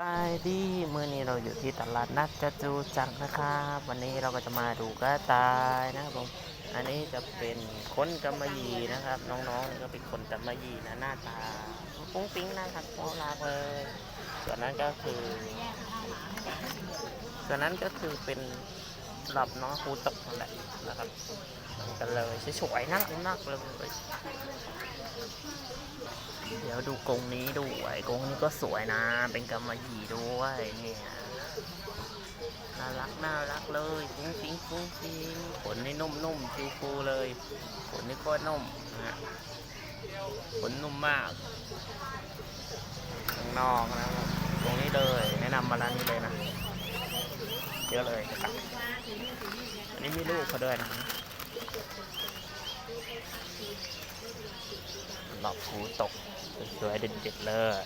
ไปดีมื่อนี้เราอยู่ที่ตลาดนัดจจูจักรนะครับ วันนี้เราก็จะมาดูกระต่ายนะครับผมอันนี้จะเป็นคนกำมะหยี่นะครับ น้องๆนี่ก็เป็นคนกำมะหยี่นะหน้าตาปุ้งปิ้งนะครับน่ารักเลยส่วนนั้นก็คือ ส่วนนั้นก็คือเป็นหลับน้องคูตกนั่นแหละนะครับกันเลยสวยๆน่ารักมากเลย เดี๋ยวดูกรงนี้ด้วยกรงนี้ก็สวยนะ เป็นกำมะหยี่ด้วยเนี่ยน่ารักน่ารักเลยฟุ้งฟิ้งฟุ้งฟิ้งขนนี่นุ่มๆฟิวฟูฟูเลยขนนี่ก็นุ่มนะฮะขนนุ่มมากข้างนอกนะตรงนี้เลย แนะนำมาร้านนี้เลยนะเยอะเลยนะครับอันนี้มีลูกเขาด้วยนะหลอกคูตก สวยๆเด็ดๆเลย